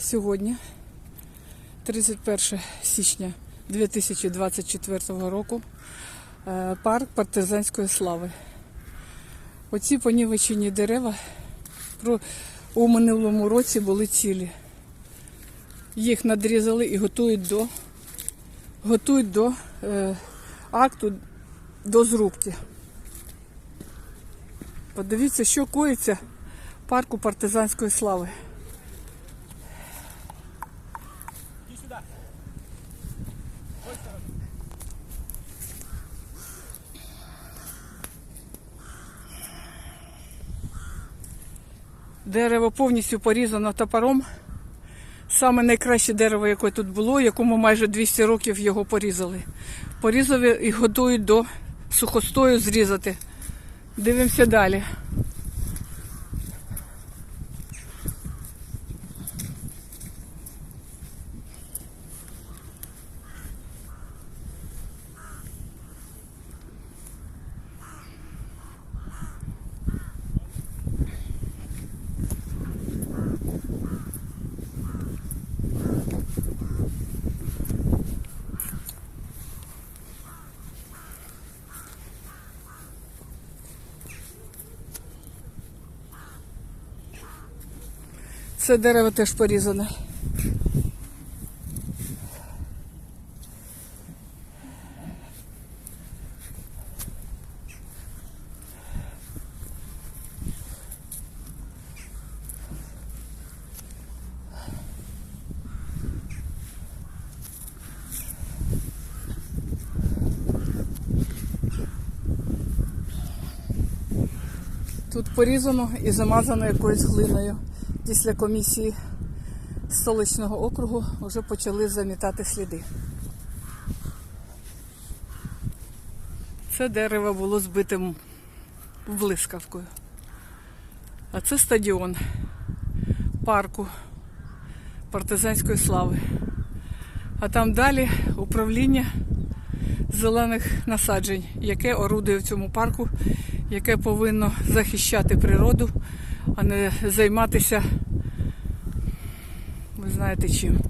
Сьогодні, 31 січня 2024 року, е, парк партизанської слави. Оці понівечені дерева у минулому році були цілі. Їх надрізали і готують до, готують до е, акту до зрубки. Подивіться, що коїться парку партизанської слави. Дерево повністю порізано топором. Саме найкраще дерево, яке тут було, якому майже 200 років його порізали. Порізали і готують до сухостою зрізати. Дивимося далі. Це дерево теж порізане. Тут порізано і замазано якоюсь глиною. Після комісії столичного округу вже почали замітати сліди. Це дерево було збитим блискавкою. А це стадіон парку партизанської слави. А там далі управління зелених насаджень, яке орудує в цьому парку, яке повинно захищати природу, а не займатися, ви знаєте чим.